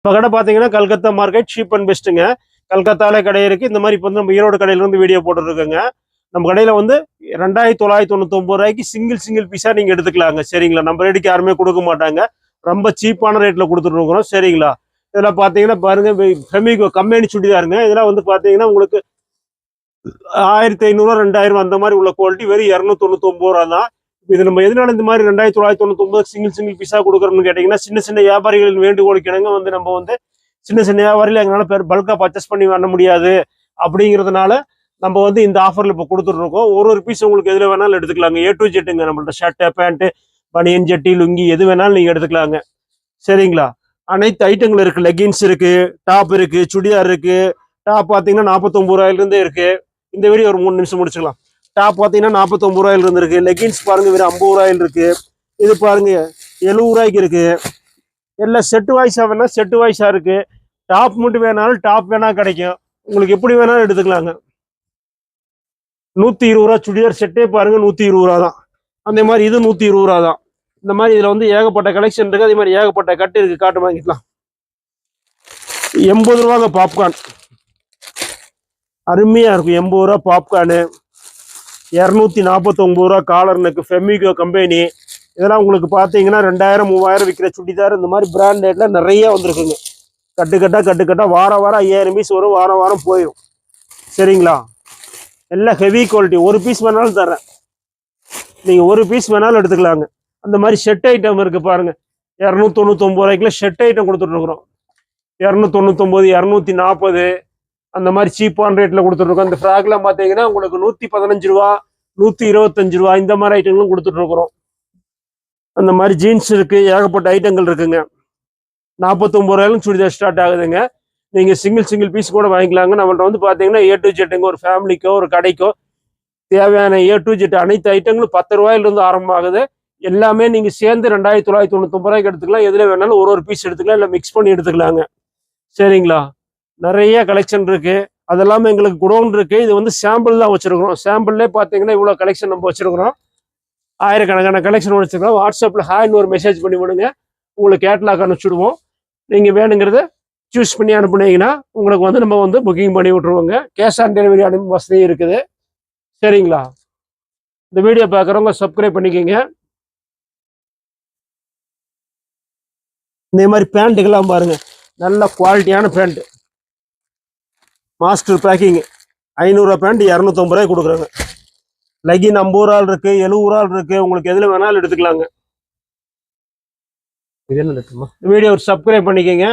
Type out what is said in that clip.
இப்போ கடை பார்த்தீங்கன்னா கல்கத்தா மார்க்கெட் சீப் அண்ட் பெஸ்ட்டுங்க கல்கத்தால கடை இருக்கு. இந்த மாதிரி இப்போ வந்து நம்ம ஈரோடு கடையிலேருந்து வீடியோ போட்டுருக்கோங்க நம்ம கடையில் வந்து ரெண்டாயிரத்தி தொள்ளாயிரத்தி தொண்ணூத்தொம்பது ரூபாய்க்கு சிங்கிள் சிங்கிள் பீஸாக நீங்கள் எடுத்துக்கலாங்க. சரிங்களா? நம்ம ரேட்டுக்கு யாருமே கொடுக்க மாட்டாங்க. ரொம்ப சீப்பான ரேட்டில் கொடுத்துட்ருக்குறோம். சரிங்களா? இதில் பார்த்தீங்கன்னா பாருங்க ஃபெமிகோ கம்பெனி சுடிதாருங்க. இதெல்லாம் வந்து பார்த்தீங்கன்னா உங்களுக்கு ஆயிரத்தி ஐநூறுரூவா ரெண்டாயிரம் அந்த மாதிரி உள்ள குவாலிட்டி வெறும் இரநூத்தி தொண்ணூத்தொம்பது ரூபா தான் இது நம்ம எதனால இந்த மாதிரி ரெண்டாயிரத்தி தொள்ளாயிரத்தி தொண்ணூத்தொம்பது சிங்கிள் சிங்கிள் பீஸா கொடுக்குறோம்னு கேட்டிங்கன்னா சின்ன சின்ன வியாபாரிகளின் வேண்டுகோளுக்கு இணங்க வந்து நம்ம வந்து சின்ன சின்ன வியாபாரிகள் எங்களால் பேர் பல்காக பர்ச்சேஸ் பண்ணி பண்ண முடியாது அப்படிங்கிறதுனால நம்ம வந்து இந்த ஆஃபரில் இப்போ கொடுத்துட்ருக்கோம். ஒரு ஒரு பீஸ் உங்களுக்கு எதில் வேணாலும் எடுத்துக்கலாங்க. ஏ டு ஜெட்டுங்க நம்மள்ட்ட ஷர்ட்டு பேண்ட்டு பனியன் ஜெட்டி லுங்கி எது வேணாலும் நீங்கள் எடுத்துக்கலாங்க. சரிங்களா? அனைத்து ஐட்டங்கள் இருக்குது லெகின்ஸ் இருக்குது டாப் இருக்குது சுடிதார் இருக்குது டாப் பார்த்தீங்கன்னா நாற்பத்தொம்பது ரூபாயிலிருந்தே இருக்குது இந்த வீடியோ ஒரு மூணு நிமிஷம் முடிச்சுக்கலாம். டாப் பார்த்தீங்கன்னா நாற்பத்தொம்பது ரூபாயில் இருந்திருக்கு. லெகின்ஸ் பாருங்க வெறும் ஐம்பது ரூபாயில் இருக்கு. இது பாருங்க எழுபது ரூபாய்க்கு இருக்கு. எல்லாம் செட்டு வாய்ஸாக வேணா செட்டு வாய்ஸாக இருக்கு. டாப் மட்டும் வேணாலும் டாப் வேணா கிடைக்கும். உங்களுக்கு எப்படி வேணாலும் எடுத்துக்கலாங்க. நூத்தி இருபது ரூபா சுடிதார் செட்டே பாருங்க நூத்தி இருபது ரூபா தான். அந்த மாதிரி இது நூத்தி இருபது ரூபா தான். இந்த மாதிரி இதுல வந்து ஏகப்பட்ட கலெக்ஷன் இருக்கு. அதே மாதிரி ஏகப்பட்ட கட்டு இருக்கு. காட்டு வாங்கிக்கலாம். எண்பது ரூபாங்க பாப்கார்ன் அருமையா இருக்கும். எண்பது ரூபா பாப்கார்னு இரநூத்தி நாற்பத்தொம்பது ரூபா காலர் நெக்கு ஃபெமிகோ கம்பெனி இதெல்லாம் உங்களுக்கு பார்த்தீங்கன்னா ரெண்டாயிரம் மூவாயிரம் விற்கிற சுடிதார் இந்த மாதிரி பிராண்டட்லாம் நிறைய வந்திருக்குங்க. கட்டுக்கட்டாக கட்டுக்கட்டாக வாரம் வாரம் ஐயாயிரம் பீஸ் வரும் வாரம் வாரம் போயிடும் சரிங்களா? எல்லாம் ஹெவி குவாலிட்டி ஒரு பீஸ் வேணாலும் தரேன். நீங்கள் ஒரு பீஸ் வேணாலும் எடுத்துக்கலாங்க. அந்த மாதிரி ஷெட் ஐட்டம் இருக்குது பாருங்கள் இரநூத்தொண்ணூத்தொம்பது ரூபாய்க்குள்ள ஷெட் ஐட்டம் கொடுத்துட்ருக்குறோம் இரநூத்தொண்ணூத்தொம்பது இரநூத்தி நாற்பது அந்த மாதிரி சீப்பான ரேட்டில் கொடுத்துட்ருக்கோம். இந்த ஃப்ராக்லாம் பார்த்தீங்கன்னா உங்களுக்கு நூற்றி பதினஞ்சு ரூபா நூற்றி இருபத்தஞ்சு ரூபா இந்த மாதிரி ஐட்டங்களும் கொடுத்துட்ருக்குறோம். அந்த மாதிரி ஜீன்ஸ் இருக்குது ஏகப்பட்ட ஐட்டங்கள் இருக்குங்க. நாற்பத்தொம்பது ரூபாயிலும் சுடிதார் ஸ்டார்ட் ஆகுதுங்க. நீங்கள் சிங்கிள் சிங்கிள் பீஸ் கூட வாங்கிக்கலாங்க. நம்மள்ட்ட வந்து பார்த்தீங்கன்னா ஏ டு ஜெட்டுங்க ஒரு ஃபேமிலிக்கோ ஒரு கடைக்கோ தேவையான ஏ டு ஜெட் அனைத்து ஐட்டங்களும் பத்து ரூபாயிலிருந்து ஆரம்பமாகுது. எல்லாமே நீங்கள் சேர்ந்து ரெண்டாயிரத்தி தொள்ளாயிரத்தி தொண்ணூத்தொம்பது ரூபாய்க்கு எடுத்துக்கலாம். எதில் வேணாலும் ஒரு ஒரு பீஸ் எடுத்துக்கலாம் இல்லை மிக்ஸ் பண்ணி எடுத்துக்கலாங்க. சரிங்களா? நிறைய கலெக்ஷன் இருக்கு. அதெல்லாமே எங்களுக்கு குடோன் இருக்கு. இது வந்து சாம்பிள் தான் வச்சிருக்கிறோம். சாம்பிள்லே பார்த்தீங்கன்னா இவ்வளோ கலெக்ஷன் நம்ம வச்சிருக்கிறோம். ஆயிரக்கணக்கான கலெக்ஷன் வச்சிருக்கோம் வாட்ஸ்அப்பில் ஹாய்னு ஒரு மெசேஜ் பண்ணி விடுங்க. உங்களுக்கு கேட்லாக் அனுப்பிச்சுடுவோம். நீங்கள் வேணுங்கிறத சூஸ் பண்ணி அனுப்புனீங்கன்னா உங்களுக்கு வந்து நம்ம வந்து புக்கிங் பண்ணி விட்ருவோங்க கேஷ் ஆன் டெலிவரி அனுப்பி வசதியும் இருக்குது. சரிங்களா? இந்த வீடியோ பார்க்குறவங்க சப்ஸ்கிரைப் பண்ணிக்கோங்க. இந்த மாதிரி பேண்ட்டுக்கெல்லாம் பாருங்கள் நல்ல குவாலிட்டியான பேண்ட்டு மாஸ்டர் பேக்கிங் ஐநூறுரூவா பேண்ட் இரநூத்தொம்பது ரூபாய் கொடுக்குறாங்க. லெகின் ஐம்பது ரூபா இருக்கு எழுபது ரூபா இருக்கு. உங்களுக்கு எதுல வேணாலும் எடுத்துக்கலாங்க. இது என்ன வீடியோ சப்ஸ்கிரைப் பண்ணிக்கோங்க.